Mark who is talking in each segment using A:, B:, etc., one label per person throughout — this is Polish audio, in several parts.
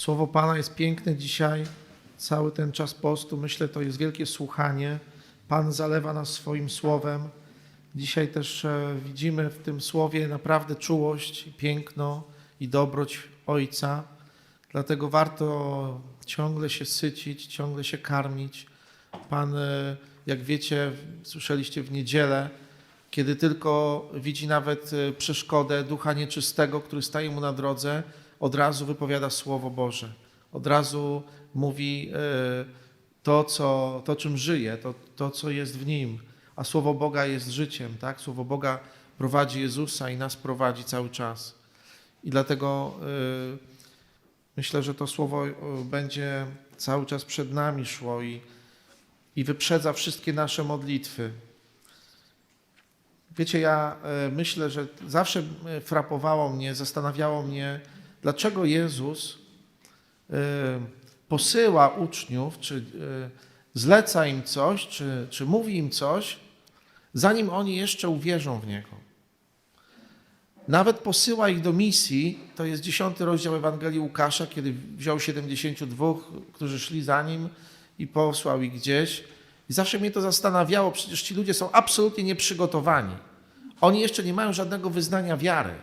A: Słowo Pana jest piękne dzisiaj, cały ten czas postu. Myślę, to jest wielkie słuchanie. Pan zalewa nas swoim słowem. Dzisiaj też e, widzimy w tym słowie naprawdę czułość, piękno i dobroć Ojca. Dlatego warto ciągle się sycić, ciągle się karmić. Pan, e, jak wiecie, słyszeliście w niedzielę, kiedy tylko widzi nawet e, przeszkodę ducha nieczystego, który staje mu na drodze, od razu wypowiada Słowo Boże. Od razu mówi e, to, co, to czym żyje, to, to, co jest w nim. A Słowo Boga jest życiem, tak? Słowo Boga prowadzi Jezusa i nas prowadzi cały czas. I dlatego e, myślę, że to Słowo e, będzie cały czas przed nami szło i, i wyprzedza wszystkie nasze modlitwy. Wiecie, ja myślę, że zawsze frapowało mnie, zastanawiało mnie, dlaczego Jezus e, posyła uczniów, czy e, zleca im coś, czy, czy mówi im coś, zanim oni jeszcze uwierzą w Niego. Nawet posyła ich do misji, to jest dziesiąty rozdział Ewangelii Łukasza, kiedy wziął 72, którzy szli za nim i posłał ich gdzieś. I zawsze mnie to zastanawiało, przecież ci ludzie są absolutnie nieprzygotowani. Oni jeszcze nie mają żadnego wyznania wiary.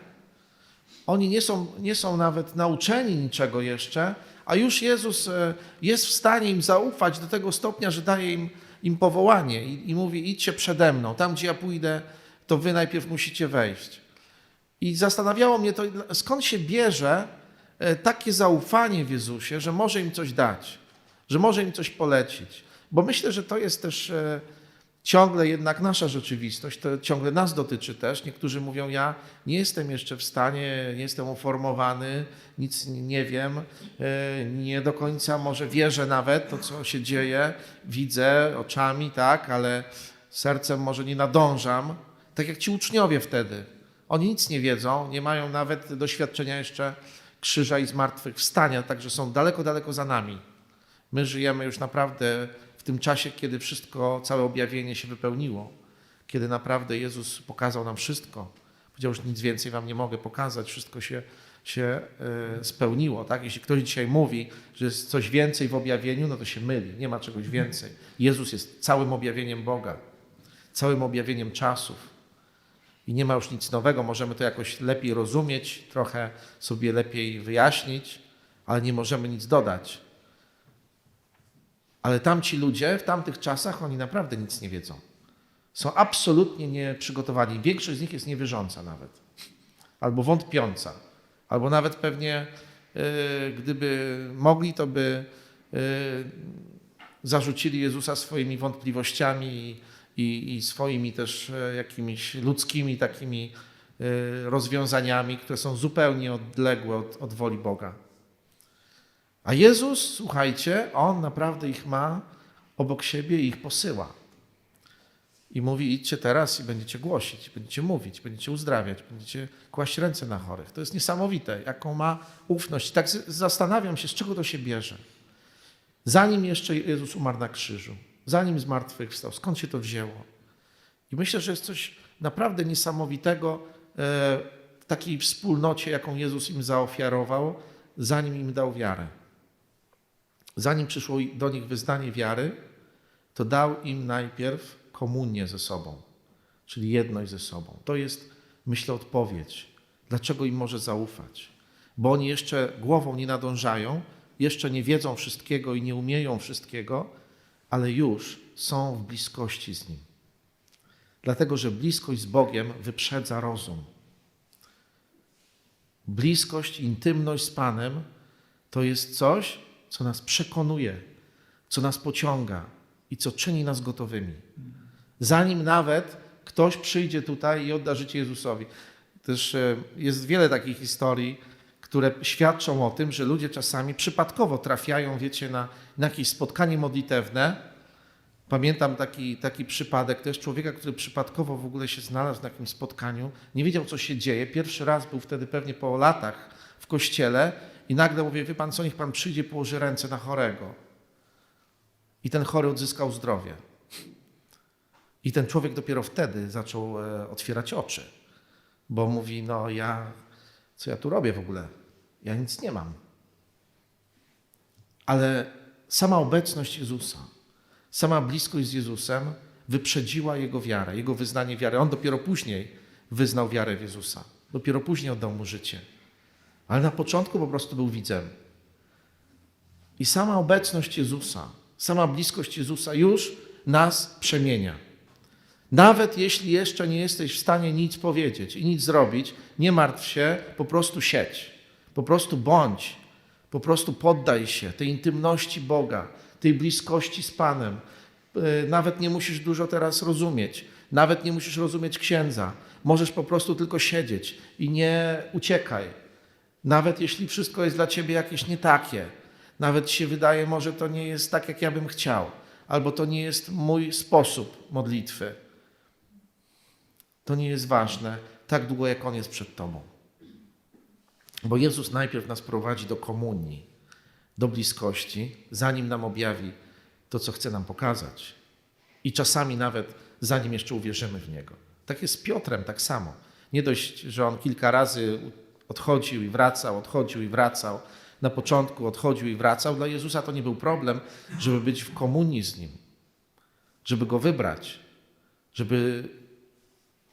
A: Oni nie są, nie są nawet nauczeni niczego jeszcze, a już Jezus e, jest w stanie im zaufać do tego stopnia, że daje im, im powołanie i, i mówi: idźcie przede mną, tam gdzie ja pójdę, to wy najpierw musicie wejść. I zastanawiało mnie to, skąd się bierze e, takie zaufanie w Jezusie, że może im coś dać, że może im coś polecić. Bo myślę, że to jest też e, ciągle jednak nasza rzeczywistość, to ciągle nas dotyczy też. Niektórzy mówią, ja nie jestem jeszcze w stanie, nie jestem uformowany, nic nie wiem, e, nie do końca może wierzę nawet to, co się dzieje, widzę oczami, tak, ale sercem może nie nadążam. Tak jak ci uczniowie wtedy. Oni nic nie wiedzą, nie mają nawet doświadczenia jeszcze krzyża i zmartwychwstania, także są daleko, daleko za nami. My żyjemy już naprawdę tym czasie, kiedy wszystko, całe objawienie się wypełniło, kiedy naprawdę Jezus pokazał nam wszystko. Powiedział, że nic więcej wam nie mogę pokazać, wszystko się, się e, spełniło. Tak? Jeśli ktoś dzisiaj mówi, że jest coś więcej w objawieniu, no to się myli, nie ma czegoś więcej. Jezus jest całym objawieniem Boga, całym objawieniem czasów. I nie ma już nic nowego, możemy to jakoś lepiej rozumieć, trochę sobie lepiej wyjaśnić, ale nie możemy nic dodać. Ale tamci ludzie w tamtych czasach, oni naprawdę nic nie wiedzą. Są absolutnie nieprzygotowani. Większość z nich jest niewierząca nawet. Albo wątpiąca. Albo nawet pewnie, yy, gdyby mogli, to by yy, zarzucili Jezusa swoimi wątpliwościami i, swoimi też e, jakimiś ludzkimi takimi e, rozwiązaniami, które są zupełnie odległe od, od woli Boga. A Jezus, słuchajcie, On naprawdę ich ma obok siebie i ich posyła. I mówi: idźcie teraz i będziecie głosić, będziecie mówić, będziecie uzdrawiać, będziecie kłaść ręce na chorych. To jest niesamowite, jaką ma ufność. Tak zastanawiam się, z czego to się bierze. Zanim jeszcze Jezus umarł na krzyżu, zanim zmartwychwstał, skąd się to wzięło? I myślę, że jest coś naprawdę niesamowitego e, w takiej wspólnocie, jaką Jezus im zaofiarował, zanim im dał wiarę. Zanim przyszło do nich wyznanie wiary, to dał im najpierw komunię ze sobą, czyli jedność ze sobą. To jest, myślę, odpowiedź. Dlaczego im może zaufać? Bo oni jeszcze głową nie nadążają, jeszcze nie wiedzą wszystkiego i nie umieją wszystkiego, ale już są w bliskości z Nim. Dlatego, że bliskość z Bogiem wyprzedza rozum. Bliskość, intymność z Panem to jest coś, co nas przekonuje, co nas pociąga i co czyni nas gotowymi. Zanim nawet ktoś przyjdzie tutaj i odda życie Jezusowi. Też e, jest wiele takich historii, które świadczą o tym, że ludzie czasami przypadkowo trafiają, wiecie, na, na jakieś spotkanie modlitewne. Pamiętam taki, taki przypadek też człowieka, który przypadkowo w ogóle się znalazł na jakimś spotkaniu, nie wiedział, co się dzieje. Pierwszy raz był wtedy pewnie po latach w kościele i nagle mówi, wie pan co, niech pan przyjdzie, położy ręce na chorego. I ten chory odzyskał zdrowie. I ten człowiek dopiero wtedy zaczął e, otwierać oczy, bo mówi, no ja, co ja tu robię w ogóle? Ja nic nie mam. Ale sama obecność Jezusa, sama bliskość z Jezusem wyprzedziła jego wiarę, jego wyznanie wiary. On dopiero później wyznał wiarę w Jezusa. Dopiero później oddał mu życie. Ale na początku po prostu był widzem. I sama obecność Jezusa, sama bliskość Jezusa już nas przemienia. Nawet jeśli jeszcze nie jesteś w stanie nic powiedzieć i nic zrobić, nie martw się, po prostu siedź. Po prostu bądź. Po prostu poddaj się tej intymności Boga, tej bliskości z Panem. Yy, Nawet nie musisz dużo teraz rozumieć. Nawet nie musisz rozumieć księdza. Możesz po prostu tylko siedzieć i nie uciekaj. Nawet jeśli wszystko jest dla ciebie jakieś nie takie, nawet się wydaje, może to nie jest tak, jak ja bym chciał, albo to nie jest mój sposób modlitwy. To nie jest ważne, tak długo jak On jest przed Tobą. Bo Jezus najpierw nas prowadzi do komunii, do bliskości, zanim nam objawi to, co chce nam pokazać. I czasami nawet zanim jeszcze uwierzymy w Niego. Tak jest z Piotrem, tak samo. Nie dość, że on kilka razy odchodził i wracał, odchodził i wracał. Na początku odchodził i wracał. Dla Jezusa to nie był problem, żeby być w komunii z Nim, żeby Go wybrać, żeby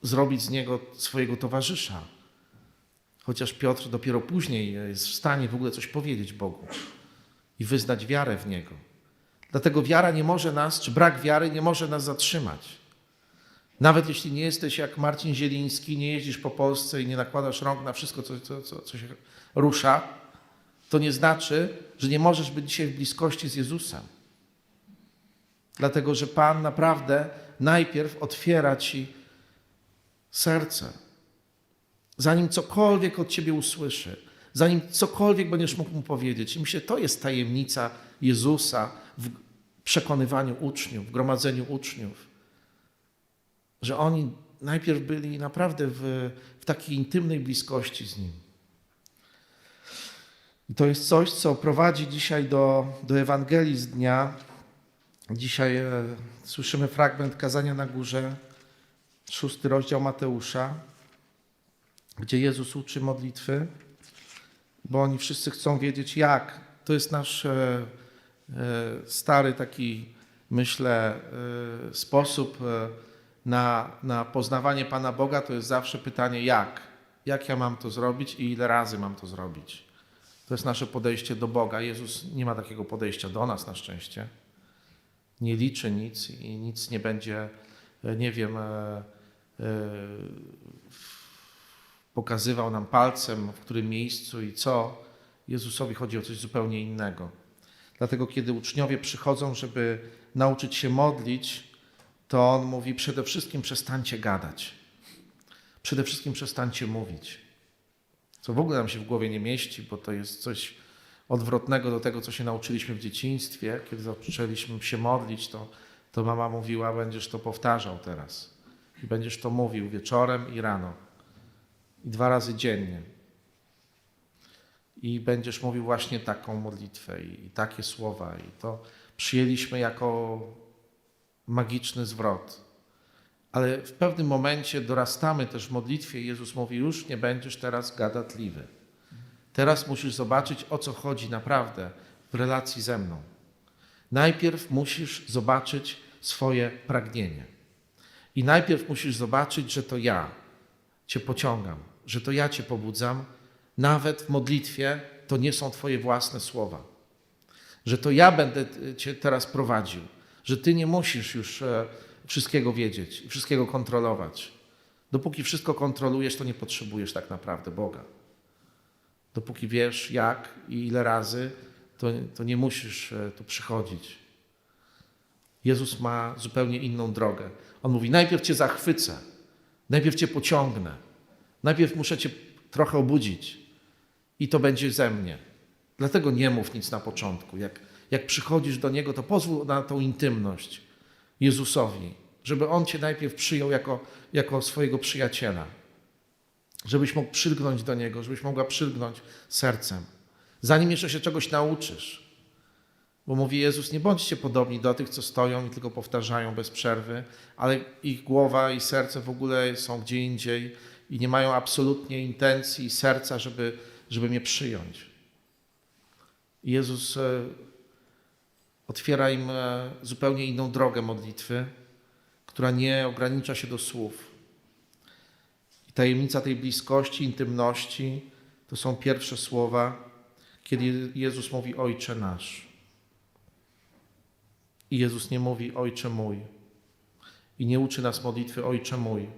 A: zrobić z Niego swojego towarzysza. Chociaż Piotr dopiero później jest w stanie w ogóle coś powiedzieć Bogu i wyznać wiarę w Niego. Dlatego wiara nie może nas, czy brak wiary nie może nas zatrzymać. Nawet jeśli nie jesteś jak Marcin Zieliński, nie jeździsz po Polsce i nie nakładasz rąk na wszystko, co, co, co, co się rusza, to nie znaczy, że nie możesz być dzisiaj w bliskości z Jezusem. Dlatego, że Pan naprawdę najpierw otwiera ci serce. Zanim cokolwiek od ciebie usłyszy, zanim cokolwiek będziesz mógł mu powiedzieć. I myślę, to jest tajemnica Jezusa w przekonywaniu uczniów, w gromadzeniu uczniów że oni najpierw byli naprawdę w, w takiej intymnej bliskości z Nim. I to jest coś, co prowadzi dzisiaj do, do Ewangelii z dnia. Dzisiaj e, słyszymy fragment kazania na górze, szósty rozdział Mateusza, gdzie Jezus uczy modlitwy, bo oni wszyscy chcą wiedzieć, jak. To jest nasz e, e, stary taki, myślę, e, sposób. E, na, na poznawanie Pana Boga, to jest zawsze pytanie jak. Jak ja mam to zrobić i ile razy mam to zrobić? To jest nasze podejście do Boga. Jezus nie ma takiego podejścia do nas na szczęście. Nie liczy nic i nic nie będzie, nie wiem, e, e, pokazywał nam palcem, w którym miejscu i co. Jezusowi chodzi o coś zupełnie innego. Dlatego, kiedy uczniowie przychodzą, żeby nauczyć się modlić, to on mówi: przede wszystkim przestańcie gadać. Przede wszystkim przestańcie mówić. Co w ogóle nam się w głowie nie mieści, bo to jest coś odwrotnego do tego, co się nauczyliśmy w dzieciństwie. Kiedy zaczęliśmy się modlić, to, to mama mówiła: Będziesz to powtarzał teraz. I będziesz to mówił wieczorem i rano. I dwa razy dziennie. I będziesz mówił właśnie taką modlitwę i, i takie słowa. I to przyjęliśmy jako magiczny zwrot. Ale w pewnym momencie dorastamy też w modlitwie. Jezus mówi: Już nie będziesz teraz gadatliwy. Teraz musisz zobaczyć, o co chodzi naprawdę w relacji ze mną. Najpierw musisz zobaczyć swoje pragnienie. I najpierw musisz zobaczyć, że to ja Cię pociągam, że to ja Cię pobudzam. Nawet w modlitwie to nie są Twoje własne słowa. Że to ja będę Cię teraz prowadził że ty nie musisz już e, wszystkiego wiedzieć, wszystkiego kontrolować. Dopóki wszystko kontrolujesz, to nie potrzebujesz tak naprawdę Boga. Dopóki wiesz jak i ile razy, to, to nie musisz e, tu przychodzić. Jezus ma zupełnie inną drogę. On mówi: Najpierw cię zachwycę, najpierw cię pociągnę, najpierw muszę cię trochę obudzić i to będzie ze mnie. Dlatego nie mów nic na początku. Jak jak przychodzisz do Niego, to pozwól na tą intymność Jezusowi, żeby On Cię najpierw przyjął jako, jako swojego przyjaciela, żebyś mógł przylgnąć do Niego, żebyś mogła przylgnąć sercem, zanim jeszcze się czegoś nauczysz. Bo mówi Jezus, nie bądźcie podobni do tych, co stoją i tylko powtarzają bez przerwy, ale ich głowa i serce w ogóle są gdzie indziej i nie mają absolutnie intencji i serca, żeby, żeby mnie przyjąć. Jezus otwiera im e, zupełnie inną drogę modlitwy, która nie ogranicza się do słów. I tajemnica tej bliskości, intymności to są pierwsze słowa, kiedy Jezus mówi Ojcze nasz. I Jezus nie mówi Ojcze mój. I nie uczy nas modlitwy Ojcze mój,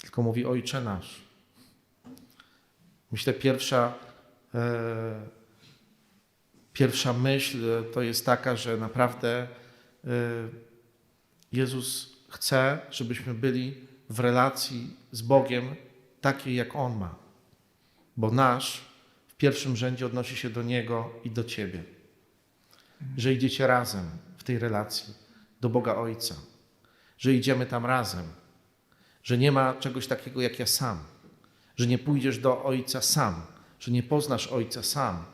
A: tylko mówi Ojcze nasz. Myślę, pierwsza, e, pierwsza myśl e, to jest taka, że naprawdę e, Jezus chce, żebyśmy byli w relacji z Bogiem takiej, jak On ma. Bo nasz w pierwszym rzędzie odnosi się do Niego i do Ciebie. Że idziecie razem w tej relacji do Boga Ojca. Że idziemy tam razem. Że nie ma czegoś takiego jak ja sam. Że nie pójdziesz do Ojca sam. Że nie poznasz Ojca sam.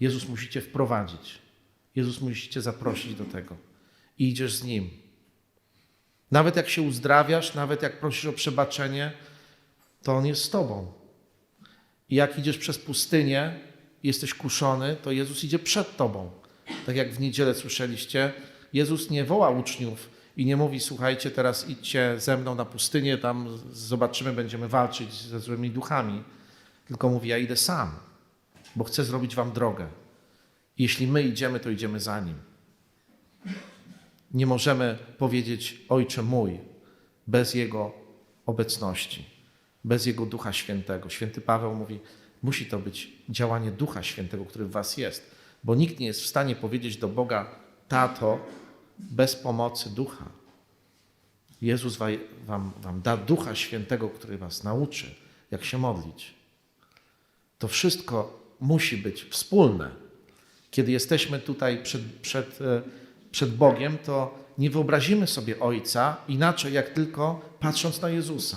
A: Jezus musi Cię wprowadzić. Jezus musi Cię zaprosić do tego. I idziesz z Nim. Nawet jak się uzdrawiasz, nawet jak prosisz o przebaczenie, to On jest z Tobą. I jak idziesz przez pustynię, jesteś kuszony, to Jezus idzie przed Tobą. Tak jak w niedzielę słyszeliście, Jezus nie woła uczniów i nie mówi: Słuchajcie, teraz idźcie ze mną na pustynię, tam zobaczymy, będziemy walczyć ze złymi duchami. Tylko mówi: Ja idę sam, bo chcę zrobić Wam drogę. Jeśli my idziemy, to idziemy za Nim. Nie możemy powiedzieć Ojcze mój bez Jego obecności, bez Jego Ducha Świętego. Święty Paweł mówi, musi to być działanie Ducha Świętego, który w Was jest, bo nikt nie jest w stanie powiedzieć do Boga Tato bez pomocy Ducha. Jezus wam, wam da Ducha Świętego, który Was nauczy, jak się modlić. To wszystko musi być wspólne. Kiedy jesteśmy tutaj przed, przed e, przed Bogiem, to nie wyobrazimy sobie Ojca inaczej, jak tylko patrząc na Jezusa.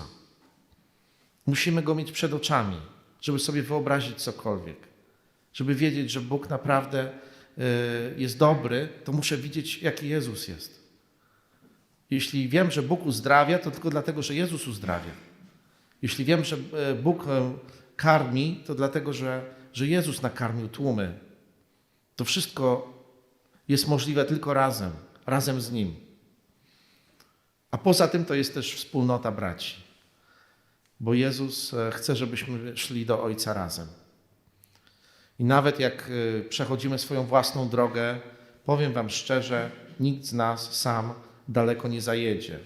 A: Musimy Go mieć przed oczami, żeby sobie wyobrazić cokolwiek. Żeby wiedzieć, że Bóg naprawdę y, jest dobry, to muszę widzieć, jaki Jezus jest. Jeśli wiem, że Bóg uzdrawia, to tylko dlatego, że Jezus uzdrawia. Jeśli wiem, że y, Bóg karmi, to dlatego, że, że Jezus nakarmił tłumy. To wszystko jest możliwe tylko razem, razem z Nim. A poza tym to jest też wspólnota braci, bo Jezus e, chce, żebyśmy szli do Ojca razem. I nawet jak e, przechodzimy swoją własną drogę, powiem Wam szczerze, nikt z nas sam daleko nie zajedzie.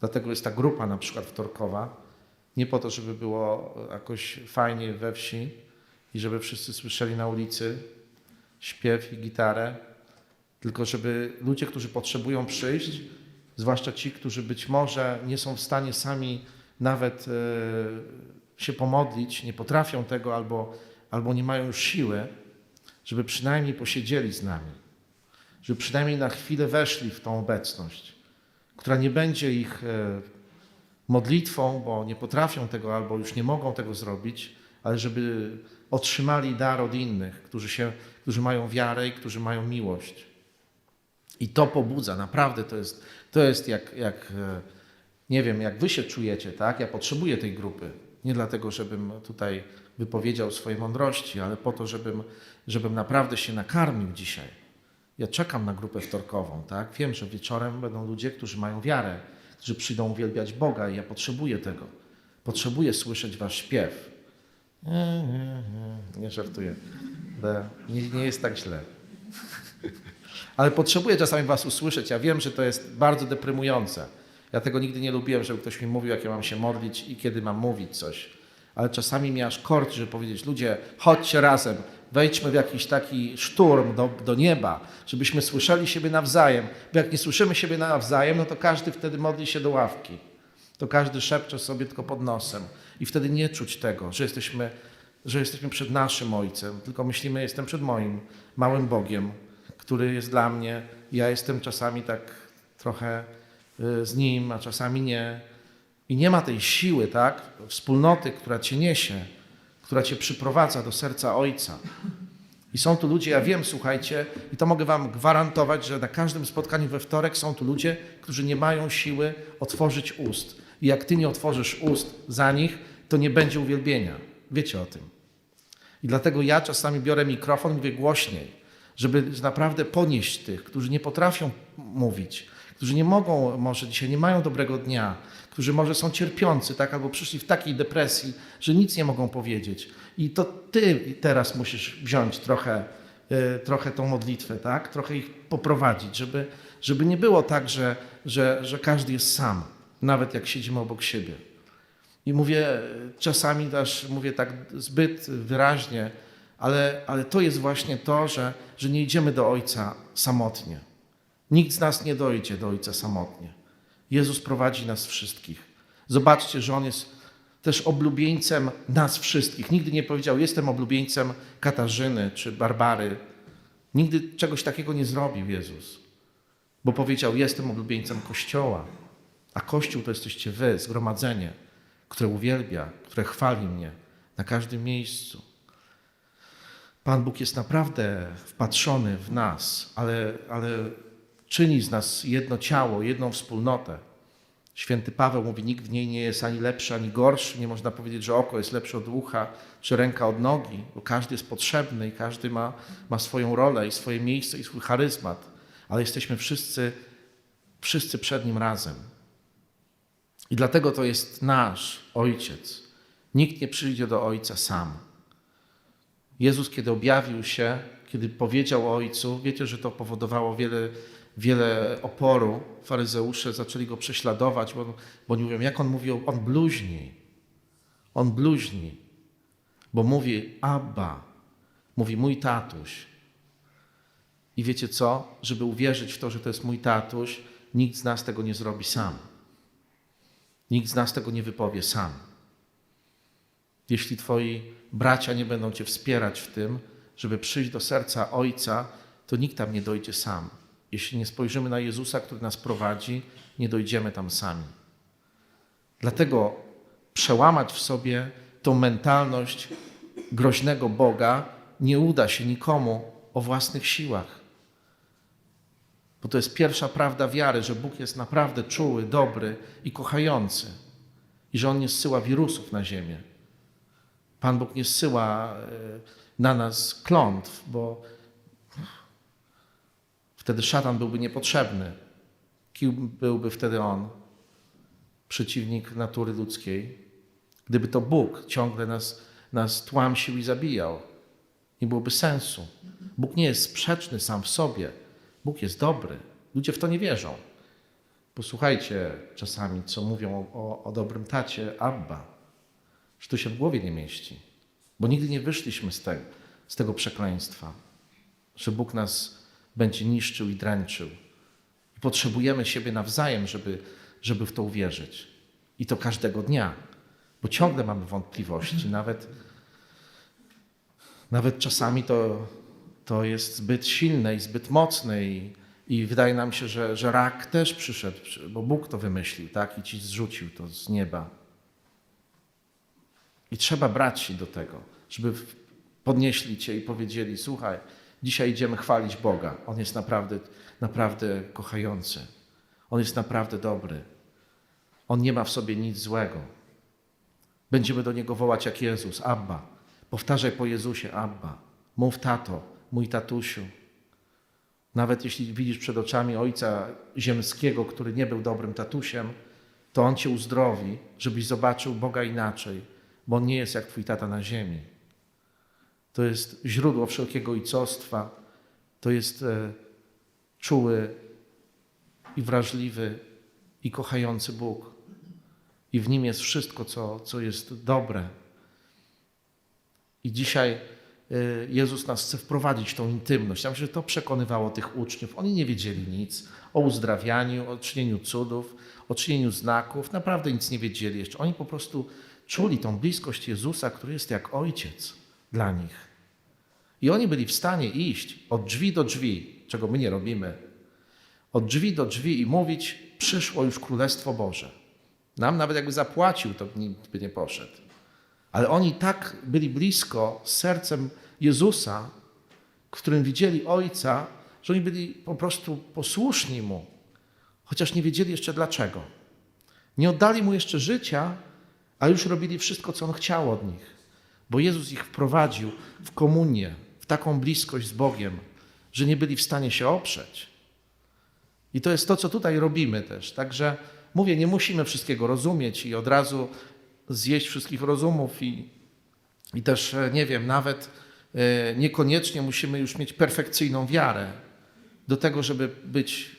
A: Dlatego jest ta grupa na przykład wtorkowa, nie po to, żeby było jakoś fajnie we wsi i żeby wszyscy słyszeli na ulicy śpiew i gitarę, tylko żeby ludzie, którzy potrzebują przyjść, zwłaszcza ci, którzy być może nie są w stanie sami nawet e, się pomodlić, nie potrafią tego albo, albo nie mają już siły, żeby przynajmniej posiedzieli z nami, żeby przynajmniej na chwilę weszli w tą obecność, która nie będzie ich e, modlitwą, bo nie potrafią tego albo już nie mogą tego zrobić, ale żeby otrzymali dar od innych, którzy, się, którzy mają wiarę i którzy mają miłość. I to pobudza, naprawdę to jest, to jest jak, jak, e, nie wiem, jak wy się czujecie, tak? Ja potrzebuję tej grupy. Nie dlatego, żebym tutaj wypowiedział swoje mądrości, ale po to, żebym, żebym naprawdę się nakarmił dzisiaj. Ja czekam na grupę wtorkową, tak? Wiem, że wieczorem będą ludzie, którzy mają wiarę, którzy przyjdą uwielbiać Boga i ja potrzebuję tego. Potrzebuję słyszeć wasz śpiew. Nie, nie, żartuję. Nie, nie jest tak źle ale potrzebuję czasami was usłyszeć. Ja wiem, że to jest bardzo deprymujące. Ja tego nigdy nie lubiłem, żeby ktoś mi mówił, jak ja mam się modlić i kiedy mam mówić coś. Ale czasami mi aż korci, żeby powiedzieć, ludzie, chodźcie razem, wejdźmy w jakiś taki szturm do, do nieba, żebyśmy słyszeli siebie nawzajem. Bo jak nie słyszymy siebie nawzajem, no to każdy wtedy modli się do ławki. To każdy szepcze sobie tylko pod nosem. I wtedy nie czuć tego, że jesteśmy, że jesteśmy przed naszym Ojcem, tylko myślimy, jestem przed moim małym Bogiem, który jest dla mnie. Ja jestem czasami tak trochę y, z nim, a czasami nie. I nie ma tej siły, tak? Wspólnoty, która cię niesie, która cię przyprowadza do serca Ojca. I są tu ludzie, ja wiem, słuchajcie, i to mogę Wam gwarantować, że na każdym spotkaniu we wtorek są tu ludzie, którzy nie mają siły otworzyć ust. I jak Ty nie otworzysz ust za nich, to nie będzie uwielbienia. Wiecie o tym. I dlatego ja czasami biorę mikrofon i mówię głośniej żeby naprawdę ponieść tych, którzy nie potrafią mówić, którzy nie mogą, może dzisiaj nie mają dobrego dnia, którzy może są cierpiący, tak, albo przyszli w takiej depresji, że nic nie mogą powiedzieć. I to ty teraz musisz wziąć trochę, e, trochę tą modlitwę, tak, trochę ich poprowadzić, żeby, żeby nie było tak, że, że, że każdy jest sam, nawet jak siedzimy obok siebie. I mówię czasami też, mówię tak zbyt wyraźnie, ale, ale to jest właśnie to, że, że nie idziemy do Ojca samotnie. Nikt z nas nie dojdzie do Ojca samotnie. Jezus prowadzi nas wszystkich. Zobaczcie, że On jest też oblubieńcem nas wszystkich. Nigdy nie powiedział, jestem oblubieńcem Katarzyny czy Barbary. Nigdy czegoś takiego nie zrobił Jezus, bo powiedział, jestem oblubieńcem Kościoła, a Kościół to jesteście wy, zgromadzenie, które uwielbia, które chwali mnie na każdym miejscu. Pan Bóg jest naprawdę wpatrzony w nas, ale, ale czyni z nas jedno ciało, jedną wspólnotę. Święty Paweł mówi, nikt w niej nie jest ani lepszy, ani gorszy. Nie można powiedzieć, że oko jest lepsze od ucha, czy ręka od nogi, bo każdy jest potrzebny i każdy ma, ma swoją rolę i swoje miejsce i swój charyzmat. Ale jesteśmy wszyscy, wszyscy przed Nim razem. I dlatego to jest nasz Ojciec. Nikt nie przyjdzie do Ojca sam. Jezus, kiedy objawił się, kiedy powiedział Ojcu, wiecie, że to powodowało wiele, wiele oporu. Faryzeusze zaczęli go prześladować, bo, bo nie mówią, jak on mówi, on bluźni. On bluźni, bo mówi Abba, mówi mój tatuś. I wiecie co? Żeby uwierzyć w to, że to jest mój tatuś, nikt z nas tego nie zrobi sam. Nikt z nas tego nie wypowie sam. Jeśli twoi bracia nie będą cię wspierać w tym, żeby przyjść do serca Ojca, to nikt tam nie dojdzie sam. Jeśli nie spojrzymy na Jezusa, który nas prowadzi, nie dojdziemy tam sami. Dlatego przełamać w sobie tą mentalność groźnego Boga nie uda się nikomu o własnych siłach. Bo to jest pierwsza prawda wiary, że Bóg jest naprawdę czuły, dobry i kochający. I że On nie zsyła wirusów na ziemię. Pan Bóg nie zsyła e, na nas klątw, bo wtedy szatan byłby niepotrzebny. Kim byłby wtedy on? Przeciwnik natury ludzkiej. Gdyby to Bóg ciągle nas, nas tłamsił i zabijał, nie byłoby sensu. Bóg nie jest sprzeczny sam w sobie. Bóg jest dobry. Ludzie w to nie wierzą. Posłuchajcie czasami, co mówią o, o dobrym tacie Abba że to się w głowie nie mieści, bo nigdy nie wyszliśmy z tego, z tego przekleństwa, że Bóg nas będzie niszczył i dręczył. I potrzebujemy siebie nawzajem, żeby, żeby w to uwierzyć. I to każdego dnia, bo ciągle mamy wątpliwości, nawet, nawet czasami to, to jest zbyt silne i zbyt mocne i, i wydaje nam się, że, że rak też przyszedł, bo Bóg to wymyślił, tak? I ci zrzucił to z nieba. I trzeba brać się do tego, żeby podnieśli cię i powiedzieli: Słuchaj, dzisiaj idziemy chwalić Boga. On jest naprawdę, naprawdę kochający. On jest naprawdę dobry. On nie ma w sobie nic złego. Będziemy do niego wołać jak Jezus: Abba. Powtarzaj po Jezusie: Abba. Mów tato, mój tatusiu. Nawet jeśli widzisz przed oczami Ojca Ziemskiego, który nie był dobrym tatusiem, to On cię uzdrowi, żebyś zobaczył Boga inaczej bo on nie jest jak twój tata na ziemi. To jest źródło wszelkiego ojcostwa. To jest e, czuły i wrażliwy i kochający Bóg. I w nim jest wszystko, co, co jest dobre. I dzisiaj Jezus nas chce wprowadzić w tą intymność. Ja myślę, że to przekonywało tych uczniów. Oni nie wiedzieli nic o uzdrawianiu, o czynieniu cudów, o czynieniu znaków. Naprawdę nic nie wiedzieli jeszcze. Oni po prostu czuli tą bliskość Jezusa, który jest jak ojciec dla nich. I oni byli w stanie iść od drzwi do drzwi, czego my nie robimy, od drzwi do drzwi i mówić: Przyszło już Królestwo Boże. Nam nawet jakby zapłacił, to nikt by nie poszedł. Ale oni tak byli blisko sercem Jezusa, w którym widzieli Ojca, że oni byli po prostu posłuszni Mu, chociaż nie wiedzieli jeszcze dlaczego. Nie oddali Mu jeszcze życia, a już robili wszystko, co On chciał od nich, bo Jezus ich wprowadził w komunię, w taką bliskość z Bogiem, że nie byli w stanie się oprzeć. I to jest to, co tutaj robimy też. Także mówię, nie musimy wszystkiego rozumieć i od razu zjeść wszystkich rozumów i, i też, e, nie wiem, nawet niekoniecznie musimy już mieć perfekcyjną wiarę do tego, żeby być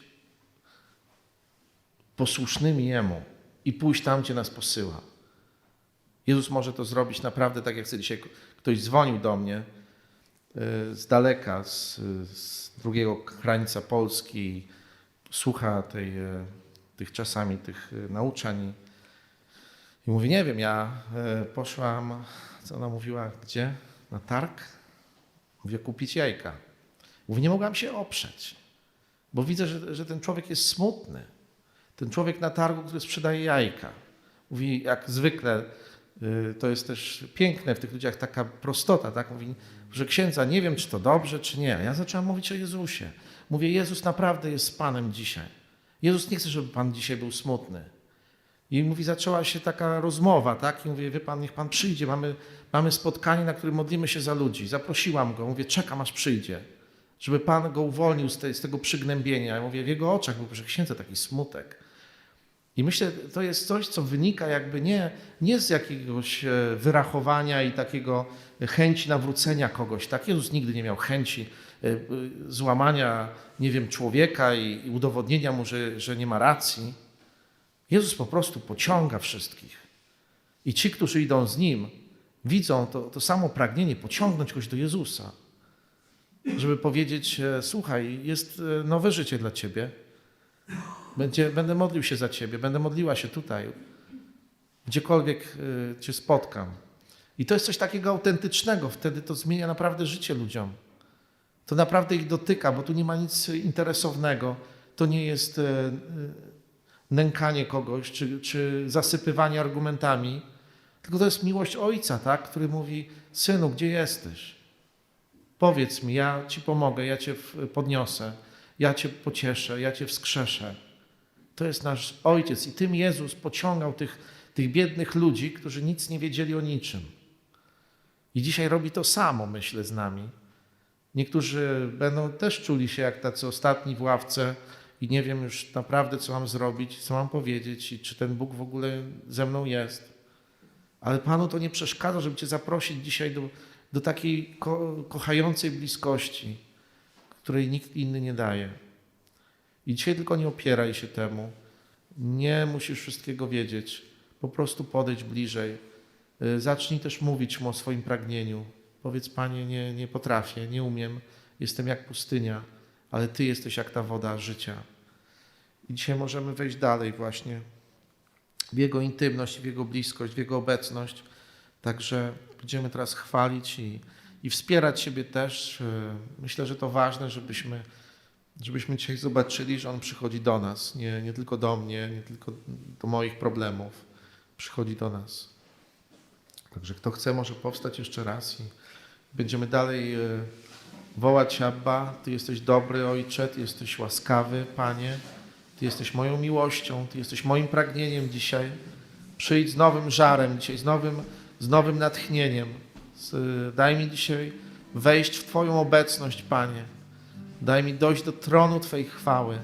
A: posłusznymi Jemu i pójść tam, gdzie nas posyła. Jezus może to zrobić naprawdę tak, jak sobie dzisiaj ktoś dzwonił do mnie e, z daleka, z, z drugiego krańca Polski, słucha tej, e, tych czasami tych e, nauczań i mówi, nie wiem, ja e, poszłam, co ona mówiła, gdzie? Na targ? Mówię, kupić jajka. Mówi, nie mogłam się oprzeć, bo widzę, że, że ten człowiek jest smutny. Ten człowiek na targu, który sprzedaje jajka. Mówi, jak zwykle, y, to jest też piękne w tych ludziach taka prostota, tak? Mówi, że księdza, nie wiem, czy to dobrze, czy nie. Ja zacząłem mówić o Jezusie. Mówię, Jezus naprawdę jest Panem dzisiaj. Jezus nie chce, żeby Pan dzisiaj był smutny. I mówi, zaczęła się taka rozmowa, tak? I mówię, wie Pan, niech Pan przyjdzie, mamy, mamy spotkanie, na którym modlimy się za ludzi. Zaprosiłam go, mówię, czekam aż przyjdzie, żeby Pan go uwolnił z, tej, z tego przygnębienia. Ja mówię, w jego oczach był, że księdza taki smutek. I myślę, to jest coś, co wynika jakby nie, nie z jakiegoś e, wyrachowania i takiego chęci nawrócenia kogoś. Tak, Jezus nigdy nie miał chęci e, e, złamania, nie wiem, człowieka i, i udowodnienia mu, że, że nie ma racji. Jezus po prostu pociąga wszystkich. I ci, którzy idą z Nim, widzą to, to samo pragnienie pociągnąć kogoś do Jezusa. Żeby powiedzieć, e, słuchaj, jest e, nowe życie dla Ciebie. Będzie, będę modlił się za Ciebie, będę modliła się tutaj, gdziekolwiek y, Cię spotkam. I to jest coś takiego autentycznego, wtedy to zmienia naprawdę życie ludziom. To naprawdę ich dotyka, bo tu nie ma nic interesownego. To nie jest nękanie kogoś, czy, czy zasypywanie argumentami, tylko to jest miłość Ojca, tak, który mówi, synu, gdzie jesteś? Powiedz mi, ja Ci pomogę, ja Cię podniosę, ja Cię pocieszę, ja Cię wskrzeszę. To jest nasz Ojciec i tym Jezus pociągał tych, tych biednych ludzi, którzy nic nie wiedzieli o niczym. I dzisiaj robi to samo, myślę, z nami. Niektórzy będą też czuli się jak tacy ostatni w ławce i nie wiem już naprawdę, co mam zrobić, co mam powiedzieć i czy ten Bóg w ogóle ze mną jest. Ale Panu to nie przeszkadza, żeby Cię zaprosić dzisiaj do, do takiej ko kochającej bliskości, której nikt inny nie daje. I dzisiaj tylko nie opieraj się temu. Nie musisz wszystkiego wiedzieć. Po prostu podejdź bliżej. Y, Zacznij też mówić mu o swoim pragnieniu. Powiedz, Panie, nie, nie potrafię, nie umiem, jestem jak pustynia, ale Ty jesteś jak ta woda życia. I dzisiaj możemy wejść dalej właśnie w Jego intymność, w Jego bliskość, w Jego obecność. Także będziemy teraz chwalić i, i wspierać siebie też. Y, Myślę, że to ważne, żebyśmy, żebyśmy dzisiaj zobaczyli, że On przychodzi do nas, nie, nie tylko do mnie, nie tylko do moich problemów. Przychodzi do nas. Także kto chce, może powstać jeszcze raz i będziemy dalej y, wołać Abba. Ty jesteś dobry, Ojcze, Ty jesteś łaskawy, Panie. Ty jesteś moją miłością, Ty jesteś moim pragnieniem dzisiaj. Przyjdź z nowym żarem dzisiaj, z nowym, z nowym natchnieniem. Daj mi dzisiaj wejść w Twoją obecność, Panie. Daj mi dojść do tronu Twojej chwały,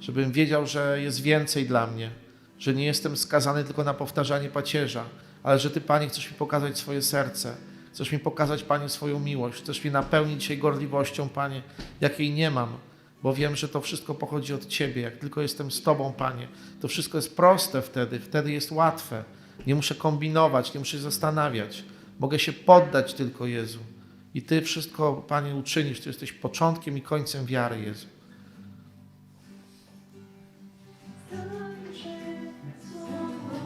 A: żebym wiedział, że jest więcej dla mnie, że nie jestem skazany tylko na powtarzanie pacierza, ale że Ty, Panie, chcesz mi pokazać swoje serce. Chcesz mi pokazać, Panie, swoją miłość. Chcesz mi napełnić dzisiaj gorliwością, Panie, jakiej nie mam, bo wiem, że to wszystko pochodzi od Ciebie. Jak tylko jestem z Tobą, Panie, to wszystko jest proste wtedy, wtedy jest łatwe. Nie muszę kombinować, nie muszę się zastanawiać. Mogę się poddać tylko Jezu. I Ty wszystko, Panie, uczynisz. Ty jesteś początkiem i końcem wiary, Jezu.